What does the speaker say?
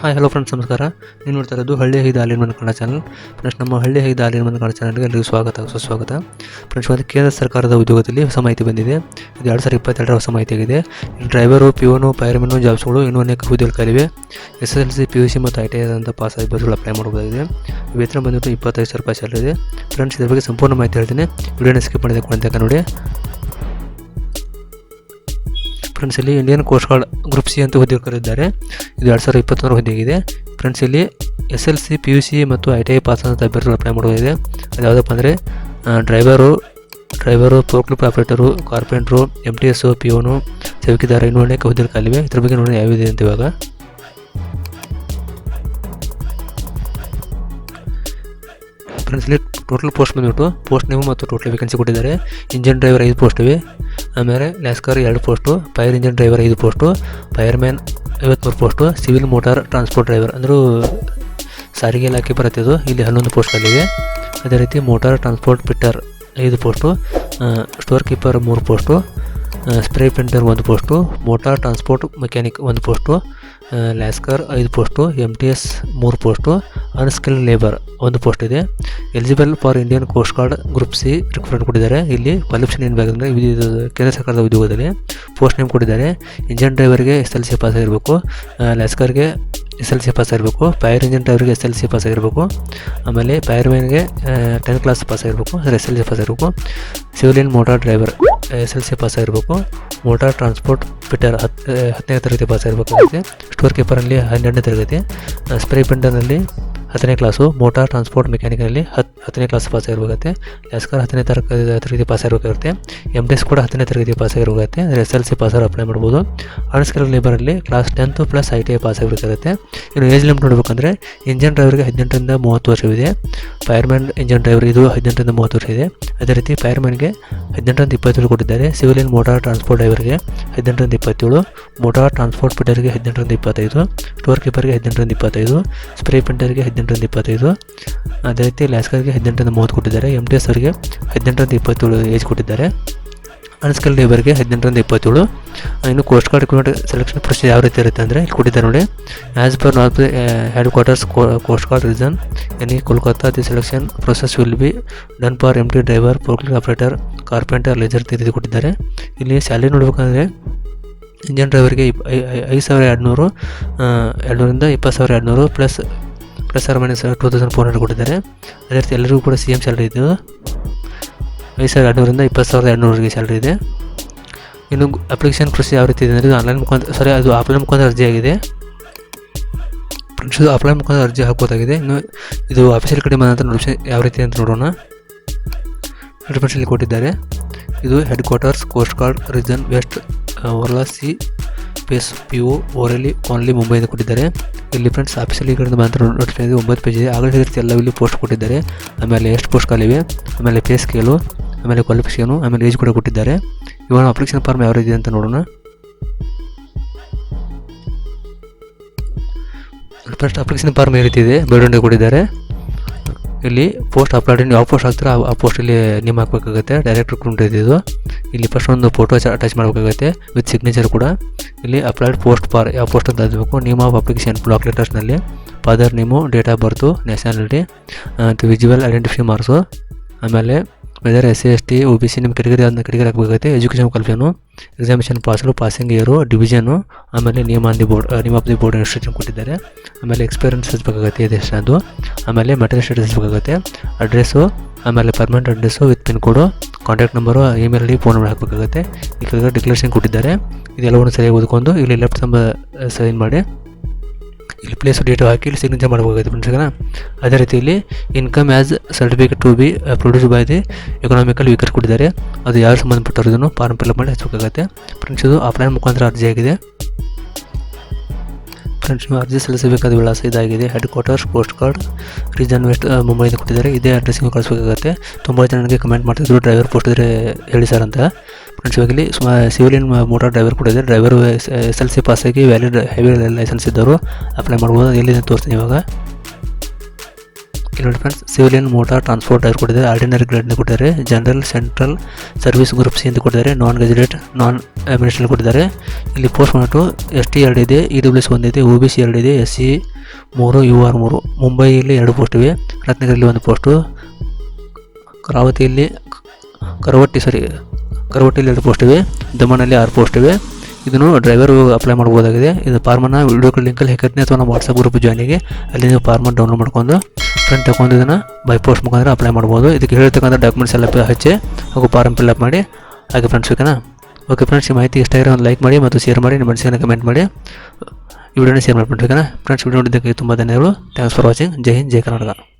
Hi hello friends ನಮಸ್ಕಾರ. ನೀವು ನೋಡ್ತಾ ಇರೋದು ಹಳ್ಳಿ ಹೈದ ಹಾಲಿನ ಕನ್ನಡ ಚಾನಲ್ ಫ್ರೆಂಡ್ಸ್, ನಮ್ಮ ಹಳ್ಳಿ ಹೈದ ಹಾಲಿನ ಕನ್ನಡ ಚಾನಲ್ಗೆ ಎಲ್ಲರಿಗೂ ಸ್ವಾಗತ ಸುಸ್ವಾಗತ ಫ್ರೆಂಡ್ಸ್ ಒಂದು ಕೇಂದ್ರ ಸರ್ಕಾರದ ಉದ್ಯೋಗದಲ್ಲಿ ಹೊಸ ಮಾಹಿತಿ ಬಂದಿದೆ. ಇದು ಎರಡು ಸಾವಿರದ ಇಪ್ಪತ್ತೆರಡರ ಹೊಸ ಮಾಹಿತಿ ಆಗಿದೆ. ಡ್ರೈವರು ಪಿಯೋನು ಫೈರ್ಮೆನು ಜಾಬ್ಸ್ಗಳು ಇನ್ನೂ ಅನೇಕ ಹುದ್ದೆಗಳಿವೆ S S L C P U C ಮತ್ತು ಐ ಟಿ ಐ ಆದಂಥ ಪಾಸ್ ಅಭ್ಯರ್ಥಿಗಳು ಅಪ್ಲೈ ಮಾಡಬಹುದಾಗಿದೆ. ವೇತನ ಬಂದ್ಬಿಟ್ಟು ಇಪ್ಪತ್ತೈದು ಸಾವಿರ ರೂಪಾಯಿ ಸ್ಯಾಲರಿ ಇದೆ. ಫ್ರೆಂಡ್ಸ್, ಇದ್ರ ಬಗ್ಗೆ ಸಂಪೂರ್ಣ ಮಾಹಿತಿ ಹೇಳ್ತೀನಿ. ವಿಡಿಯೋನ ಸ್ಕಿಪ್ ಮಾಡಿದೆ ಕೊನೆತನಕ ನೋಡಿ. ಫ್ರೆಂಡ್ಸ್ ಇಲ್ಲಿ Indian coast guard group C ಅಂತ ಹುದ್ದೆ ಕರೆದಿದ್ದಾರೆ. ಇದು ಎರಡು ಸಾವಿರದ ಇಪ್ಪತ್ತೊಂದರ ಹುದ್ದೆಗಿದೆ ಫ್ರೆಂಡ್ಸ್ ಇಲ್ಲಿ S L C P U C ಮತ್ತು ಐ ಟಿ ಐ ಪಾಸ್ ಅಂತ ಅಭ್ಯರ್ಥಿಗಳು ಅಪ್ಲೈ ಮಾಡೋದಿದೆ ಅದು ಯಾವುದಪ್ಪ ಅಂದರೆ driver driver forklift operator carpenter M T S peon ಸೇವಿಕಿದಾರ ಇನ್ನೂ ಅನೇಕ ಹುದ್ದೆಗಳು ಕಾಲಿವೆ ಇದ್ರ ಬಗ್ಗೆ ನೋಡಿ ಯಾವಿದೆ ಅಂತ ಇವಾಗ. ಫ್ರೆಂಡ್ಸ್ ಇಲ್ಲಿ ಟೋಟಲ್ ಪೋಸ್ಟ್ ಬಂದುಬಿಟ್ಟು ಪೋಸ್ಟ್ ನೇಮು ಮತ್ತು ಟೋಟಲ್ ವೇಕೆನ್ಸಿ ಕೊಟ್ಟಿದ್ದಾರೆ. ಇಂಜಿನ್ ಡ್ರೈವರ್ ಐದು ಪೋಸ್ಟ್ ಇವೆ. ಆಮೇಲೆ ಲ್ಯಾಸ್ಕರ್ ಎರಡು ಪೋಸ್ಟು, ಫೈರ್ ಇಂಜಿನ್ ಡ್ರೈವರ್ ಐದು post fireman ಐವತ್ತ್ಮೂರು post, civil motor transport driver. ಅಂದರೂ ಸಾರಿಗೆ ಇಲಾಖೆ ಬರುತ್ತಿದ್ದು ಇಲ್ಲಿ ಹನ್ನೊಂದು ಪೋಸ್ಟ್ಗಳಿವೆ. ಅದೇ ರೀತಿ ಮೋಟಾರ್ ಟ್ರಾನ್ಸ್ಪೋರ್ಟ್ ಪಿಟ್ಟರ್ ಐದು ಪೋಸ್ಟು ಸ್ಟೋರ್ ಕೀಪರ್ ಮೂರು ಪೋಸ್ಟು ಸ್ಪ್ರೇ ಪ್ರಿಂಟರ್ ಒಂದು ಪೋಸ್ಟು, ಮೋಟಾರ್ ಟ್ರಾನ್ಸ್ಪೋರ್ಟ್ ಮೆಕ್ಯಾನಿಕ್ ಒಂದು ಪೋಸ್ಟು ಲ್ಯಾಸ್ಕರ್ ಐದು ಪೋಸ್ಟು ಎಂ ಟಿ ಎಸ್ ಮೂರು ಪೋಸ್ಟು ಅನ್ಸ್ಕಿಲ್ಡ್ ಲೇಬರ್ ಒಂದು ಪೋಸ್ಟ್ ಇದೆ. Eligible for Indian Coast Guard group C recruitment ಕೊಟ್ಟಿದ್ದಾರೆ. ಇಲ್ಲಿ ಕ್ವಾಲಿಫಿಕೇಷನ್ ಏನು ಬೇಕಂದರೆ ಕೇಂದ್ರ ಸರ್ಕಾರದ ಉದ್ಯೋಗದಲ್ಲಿ ಪೋಸ್ಟ್ ನೇಮ್ ಕೊಟ್ಟಿದ್ದಾರೆ. ಇಂಜಿನ್ ಡ್ರೈವರ್ಗೆ ಎಸ್ ಎಲ್ ಸಿ ಪಾಸ್ ಆಗಿರಬೇಕು. ಲಸ್ಕರ್ಗೆ ಎಸ್ ಎಲ್ ಸಿ ಪಾಸ್ ಆಗಿರಬೇಕು. ಫೈರ್ ಇಂಜಿನ್ ಡ್ರೈವರ್ಗೆ ಎಸ್ ಎಲ್ ಸಿ ಪಾಸ್ ಆಗಿರಬೇಕು. ಆಮೇಲೆ ಫೈರ್ಮ್ಯಾನ್ಗೆ ಟೆಂತ್ ಕ್ಲಾಸ್ ಪಾಸ್ ಆಗಿರಬೇಕು. ಎಸ್ ಎಲ್ ಸಿ ಪಾಸ್ ಆಗಿರಬೇಕು. Civilian motor driver S L C pass ಆಗಿರಬೇಕು ಮೋಟಾರ್ ಟ್ರಾನ್ಸ್ಪೋರ್ಟ್ ಫಿಟರ್ ಹತ್ತು ಹತ್ತನೇ ತರಗತಿ ಪಾಸ್ ಆಗಿರಬೇಕಾಗುತ್ತೆ ಸ್ಟೋರ್ ಕೀಪರಲ್ಲಿ ಹನ್ನೆರಡನೇ ತರಗತಿ. ಸ್ಪ್ರೇ ಪ್ರಿಂಟರ್ನಲ್ಲಿ ಹತ್ತನೇ ಕ್ಲಾಸು ಮೋಟಾರ್ ಟ್ರಾನ್ಸ್ಪೋರ್ಟ್ ಮೆಕ್ಯಾನಿಕಲ್ಲಿ ಹತ್, ಹತ್ತನೇ ಕ್ಲಾಸ್ ಪಾಸ್ ಆಗಿರಬೇಕಾಗುತ್ತೆ. ಲಸ್ಕರ್ ಹತ್ತನೇ ತರಗತಿ ತರಗತಿ ಪಾಸ್ ಆಗಿರ್ಬೇಕಾಗುತ್ತೆ. ಎಂ ಟಿ ಎಸ್ ಕೂಡ ಹತ್ತನೇ ತರಗತಿ ಪಾಸ್ ಆಗಿರ್ಬೇಕಾಗುತ್ತೆ. ಅಂದರೆ S L C pass apply ಮಾಡ್ಬೋದು unskilled ಲೇಬರಲ್ಲಿ class tenth plus I T I pass ಆಗಿರ್ಬೇಕಾಗುತ್ತೆ. ಇನ್ನು ಏಜ್ ಲಿಮಿಟ್ ನೋಡಬೇಕಂದ್ರೆ ಇಂಜಿನ್ ಡ್ರೈವರ್ಗೆ ಹದಿನೆಂಟರಿಂದ ಮೂವತ್ತು ವರ್ಷವಿದೆ. ಫೈರ್ಮ್ಯಾನ್ ಇಂಜಿನ್ ಡ್ರೈವರ್ ಇದು ಹದಿನೆಂಟರಿಂದ ಮೂವತ್ತು ವರ್ಷ ಇದೆ ಅದೇ ರೀತಿ ಫೈರ್ಮ್ಯಾನ್ಗೆ ಹದಿನೆಂಟರಿಂದ ಇಪ್ಪತ್ತೇಳು ಕೊಟ್ಟಿದ್ದಾರೆ. ಸಿವಿಲಿಯನ್ ಮೋಟಾರ್ ಟ್ರಾನ್ಸ್ಪೋರ್ಟ್ ಡ್ರೈವರ್ಗೆ ಹದಿನೆಂಟರಿಂದ ಇಪ್ಪತ್ತೇಳು. ಮೋಟಾರ್ ಟ್ರಾನ್ಸ್ಪೋರ್ಟ್ ಪಿಟರ್ಗೆ ಹದಿನೆಂಟರಿಂದ ಇಪ್ಪತ್ತೈದು. ಸ್ಟೋರ್ ಕೀಪರ್ಗೆ ಹದಿನೆಂಟರಿಂದ ಇಪ್ಪತ್ತೈದು. ಸ್ಪ್ರೇ ಪ್ರಿಂಟರ್ಗೆ ಹದಿನೆಂಟರಿಂದ ಇಪ್ಪತ್ತೈದು. ಅದೇ ರೀತಿ ಲ್ಯಾಸ್ಕರ್ಗೆ ಹದಿನೆಂಟರಿಂದ ಮೂವತ್ತು ಕೊಟ್ಟಿದ್ದಾರೆ. ಎಂ ಟಿ ಎಸ್ ಅವರಿಗೆ ಹದಿನೆಂಟರಿಂದ ಇಪ್ಪತ್ತೇಳು ಏಜ್ ಕೊಟ್ಟಿದ್ದಾರೆ. ಅನ್ಸ್ಕಲ್ ಲೇಬರ್ಗೆ ಹದಿನೆಂಟರಿಂದ ಇಪ್ಪತ್ತೇಳು. ಇನ್ನು coast guard recruitment selection procedure ಯಾವ ರೀತಿ ಇರುತ್ತೆ ಅಂದರೆ ಕೊಟ್ಟಿದ್ದಾರೆ ನೋಡಿ. As per north headquarters coast guard region any Kolkata the selection process will be done for M T driver forklift operator carpenter laser ರೀತಿ ಕೊಟ್ಟಿದ್ದಾರೆ. ಇಲ್ಲಿ ಸ್ಯಾಲ್ರಿ ನೋಡಬೇಕಂದ್ರೆ ಇಂಜಿನ್ ಡ್ರೈವರ್ಗೆ ಇಪ್ ಐದು ಸಾವಿರ ಎರಡುನೂರು ಎರಡುನೂರಿಂದ ಇಪ್ಪತ್ತು ಸಾವಿರ ಎರಡುನೂರು plus plus or minus two thousand four hundred ಕೊಟ್ಟಿದ್ದಾರೆ. ಅದೇ ರೀತಿ ಎಲ್ಲರಿಗೂ ಕೂಡ ಸಿ ಎಂ ಸ್ಯಾಲ್ರಿ ಇದು. ಐದು ಸಾವಿರದ ಎರಡುನೂರಿಂದ ಇಪ್ಪತ್ತು ಸಾವಿರದ ಎರಡುನೂರಿಗೆ ಸ್ಯಾಲ್ರಿ ಇದೆ. ಇನ್ನು ಅಪ್ಲಿಕೇಶನ್ ಕೃಷಿ ಯಾವ ರೀತಿ ಇದೆ ಅಂದರೆ ಇದು ಆನ್ಲೈನ್ ಮುಖಾಂತರ ಸಾರಿ ಅದು ಆಫ್ಲೈನ್ ಮುಖಾಂತರ ಅರ್ಜಿ ಆಗಿದೆ. ಇದು ಆಫ್ಲೈನ್ ಮುಖಾಂತರ ಅರ್ಜಿ ಹಾಕೋದಾಗಿದೆ ಇನ್ನು ಇದು ಆಫೀಸಿಯಲ್ ಕಡೆ ಬಂದಂಥ ನೋಡಿ ಯಾವ ರೀತಿ ಅಂತ ನೋಡೋಣ. ನೋಟಿಫಿಕೇಶನ್ ಕೊಟ್ಟಿದ್ದಾರೆ. ಇದು headquarters coast guard region west Worli sea face P O ಓರಲ್ಲಿ only ಮುಂಬೈಯಿಂದ ಕೊಟ್ಟಿದ್ದಾರೆ. ಇಲ್ಲಿ ಫ್ರೆಂಡ್ಸ್ ಆಫೀಸಲ್ಲಿ ಈ ಕಡೆಯಿಂದ ಮಾತ್ರ ಇದೆ ಒಂಬತ್ತು ಪೇಜ್ ಇದೆ. ಆಗಲೇ ರೀತಿ ಎಲ್ಲ ಇಲ್ಲಿ ಪೋಸ್ಟ್ ಕೊಟ್ಟಿದ್ದಾರೆ. ಆಮೇಲೆ ಎಷ್ಟು ಪೋಸ್ಟ್ ಕಾಲಿವೆ ಆಮೇಲೆ ಪೇ ಸ್ಕೇಲು ಆಮೇಲೆ ಕ್ವಾಲಿಫಿಕೇಷನು ಆಮೇಲೆ ಏಜ್ ಕೂಡ ಕೊಟ್ಟಿದ್ದಾರೆ. ಇವಾಗ ಅಪ್ಲಿಕೇಶನ್ ಫಾರ್ಮ್ ಯಾವ ರೀತಿ ಅಂತ ನೋಡೋಣ. ಫಸ್ಟ್ ಅಪ್ಲಿಕೇಶನ್ ಫಾರ್ಮ್ ಯಾವ ರೀತಿ ಇದೆ ಬೇಡೊಂಡೆ ಕೊಟ್ಟಿದ್ದಾರೆ. ಇಲ್ಲಿ ಪೋಸ್ಟ್ ಅಪ್ಲೋಡ್ ಯಾವ ಪೋಸ್ಟ್ ಹಾಕ್ತೀರ, ಆ ಪೋಸ್ಟಲ್ಲಿ ನೇಮ್ ಹಾಕಬೇಕಾಗುತ್ತೆ ಡೈರೆಕ್ಟ್ ರಿಕ್ರೂಟ್ ಇದ್ದಿದ್ದು ಇದು. ಇಲ್ಲಿ ಫಸ್ಟ್ ಒಂದು ಫೋಟೋ ಅಟ್ಯಾಚ್ ಮಾಡಬೇಕಾಗುತ್ತೆ ವಿತ್ ಸಿಗ್ನೇಚರ್ ಕೂಡ. ಇಲ್ಲಿ ಅಪ್ಲೈಡ್ ಪೋಸ್ಟ್ ಫಾರ್ ಯಾವ ಪೋಸ್ಟ್ ಅಂತ ಹಾಕಬೇಕು. Name of application block ಲೆಟರ್ಸ್ನಲ್ಲಿ father name date of birth nationality visual identify marks ಆಮೇಲೆ whether S C S T O B C ನಿಮ್ಮ ಕೆಟಗರಿ ಅದನ್ನ ಕೆಟಗರಿ ಹಾಕಬೇಕಾಗುತ್ತೆ. ಎಜುಕೇಷನ್ ಕ್ವಾಲಿಫಿಕೇನು ಎಕ್ಸಾಮಿನೇಷನ್ ಪಾಸ್ಲು ಪಾಸಿಂಗ್ ಇಯರು ಡಿವಿಷನು ಆಮೇಲೆ name on the board name of the board instruction ಕೊಟ್ಟಿದ್ದಾರೆ ಆಮೇಲೆ experience ಹಚ್ಚಬೇಕಾಗುತ್ತೆ ಅದು. ಆಮೇಲೆ ಮೆಟೀರಿಯಲ್ ಸ್ಟೇಟಸ್ ಬೇಕಾಗುತ್ತೆ. ಅಡ್ರೆಸ್ಸು ಆಮೇಲೆ permanent address with pin code contact number email I D phone number ಹಾಕಬೇಕಾಗುತ್ತೆ. ಈ ಕೆಳಗಡೆ ಡಿಕ್ಲರೇಷನ್ ಕೊಟ್ಟಿದ್ದಾರೆ. ಇದೆಲ್ಲವನ್ನು ಸರಿಯಾಗಿ ಓದ್ಕೊಂಡು ಇಲ್ಲಿ ಲೆಫ್ಟ್ ಸಂಬ ಸೈನ್ ಮಾಡಿ. ಇಲ್ಲಿ ಪ್ಲೇಸ್ ಡೇಟು ಹಾಕಿ ಇಲ್ಲಿ ಸಿಗ್ನೇಚರ್ ಮಾಡಬೇಕಾಗುತ್ತೆ ಫ್ರೆಂಡ್ಸ್ ಅದೇ ರೀತಿ ಇಲ್ಲಿ income as certificate to be produce by the economical weaker ಕೊಟ್ಟಿದ್ದಾರೆ. ಅದು ಯಾರು ಸಂಬಂಧಪಟ್ಟರು ಇದನ್ನು ಫಾರ್ಮ್ ಫಿಲ್ ಮಾಡಿ ಹಚ್ಚಬೇಕಾಗುತ್ತೆ ಫ್ರೆಂಡ್ಸ್ ಇದು ಆಫ್ಲೈನ್ ಮುಖಾಂತರ ಅರ್ಜಿ ಆಗಿದೆ. ಫ್ರೆಂಡ್ಸ್ ನೀವು ಅರ್ಜಿ ಸಲ್ಲಿಸಬೇಕಾದ ವಿಳಾಸ ಇದಾಗಿದೆ. Headquarters coast guard region west ಮುಂಬೈಯಿಂದ ಕೊಟ್ಟಿದ್ದಾರೆ. ಇದೇ ಅಡ್ರೆಸ್ಸಿಗೆ ಕಳಿಸಬೇಕಾಗುತ್ತೆ. ತುಂಬ ಜನ ನನಗೆ ಕಮೆಂಟ್ ಮಾಡ್ತಿದ್ರು. ಡ್ರೈವರ್ ಪೋಸ್ಟ್ ಇದ್ರೆ ಹೇಳಿ ಸರ್ ಅಂತ. ಫ್ರೆಂಡ್ಸ್ ಇವಾಗ ಇಲ್ಲಿ ಸಿವಿಲಿಯನ್ ಮೋಟಾರ್ ಡ್ರೈವರ್ ಕೂಡ ಇದೆ ಡ್ರೈವರ್ ಎಸ್ ಎಲ್ ಸಿ ಪಾಸಾಗಿ ವ್ಯಾಲಿಡ್ ಹೆವಿ ಲೈಸೆನ್ಸ್ ಇದ್ದವರು ಅಪ್ಲೈ ಮಾಡ್ಬೋದು. ಎಲ್ಲಿ ತೋರಿಸ್ತೀನಿ ಇವಾಗ. ಇಲ್ಲಿ friends, civilian motor transport driver ಕೊಟ್ಟಿದ್ದಾರೆ ಆರ್ಡಿನರಿ ಗ್ರೇಡ್ ಕೊಟ್ಟಿದ್ದಾರೆ. General, central service group C ಅಂತ ಕೊಟ್ಟಿದ್ದಾರೆ. ನಾನ್ ಗೆಜೆಟೆಡ್ ನಾನ್ ಅಡ್ಮಿನಿಸ್ಟ್ರೇಷನ್ ಕೊಟ್ಟಿದ್ದಾರೆ. ಇಲ್ಲಿ ಪೋಸ್ಟ್ ಮಾಡಿಬಿಟ್ಟು ಎಸ್ ಟಿ ಎರಡು ಇದೆ ಇ ಡಬ್ಲ್ಯೂ ಎಸ್ ಒಂದಿದೆ ಒ ಬಿ ಸಿ ಎರಡು ಇದೆ ಎಸ್ ಸಿ ಮೂರು ಯು ಆರ್ ಮೂರು. ಮುಂಬೈಯಲ್ಲಿ ಎರಡು ಪೋಸ್ಟ್ ಇವೆ. ರತ್ನಗಿರಿಯಲ್ಲಿ ಒಂದು ಪೋಸ್ಟು. ಕರಾವತಿಯಲ್ಲಿ ಕರವಟ್ಟಿ ಸಾರಿ ಕರವಟ್ಟಿಯಲ್ಲಿ ಎರಡು ಪೋಸ್ಟ್ ಇವೆ, ದಮನಲ್ಲಿ ಆರು ಪೋಸ್ಟ್ ಇವೆ. ಇದನ್ನು ಡ್ರೈವರ್ ಅಪ್ಲೈ ಮಾಡ್ಬೋದಾಗಿದೆ ಇದು ಫಾರ್ಮನ್ನು ವಿಡಿಯೋ ಲಿಂಕಲ್ಲಿ ಹಾಕಿರ್ತೀನಿ ಅಥವಾ ನಮ್ಮ ವಾಟ್ಸಪ್ ಗ್ರೂಪ್ ಜಾಯ್ನಿಗೆ ಅಲ್ಲಿ ನೀವು ಫಾರ್ಮನ್ನು ಡೌನ್ಲೋಡ್ ಮಾಡ್ಕೊಂಡು ಫ್ರೆಂಡ್ ತಗೊಂಡು ಇದನ್ನು ಬೈ ಪೋಸ್ಟ್ ಮುಖಾಂತರ ಅಪ್ಲೈ ಮಾಡ್ಬೋದು ಇದಕ್ಕೆ ಹೇಳ್ತಕ್ಕಂಥ ಡಾಕ್ಯುಮೆಂಟ್ಸ್ ಎಲ್ಲ ಹಚ್ಚಿ ಹಾಗೂ ಫಾರ್ಮ್ ಫಿಲ್ಅಪ್ ಮಾಡಿ. ಹಾಗೆ ಫ್ರೆಂಡ್ಸ್ ಓಕೆನಾ? ಓಕೆ ಫ್ರೆಂಡ್ಸ್ ಈ ಮಾಹಿತಿ ಇಷ್ಟ ಆಗಿರೋ ಒಂದು ಲೈಕ್ ಮಾಡಿ ಮತ್ತು ಶೇರ್ ಮಾಡಿ. ನಿಮ್ಮ ಮನಸ್ಸಿನ ಕಮೆಂಟ್ ಮಾಡಿ. ಈ ವಿಡಿಯೋನ ಶೇರ್ ಮಾಡಿಬಿಟ್ಟು ಓಕೆನಾ? ಫ್ರೆಂಡ್ಸ್ ವಿಡಿಯೋ ನೋಡಿದ್ದಕ್ಕೆ ತುಂಬ ಧನ್ಯವಾದಗಳು. ಥ್ಯಾಂಕ್ಸ್ ಫಾರ್ ವಾಚಿಂಗ್ ಜೈ ಹಿಂದ್, ಜೈ ಕರ್ನಾಟಕ.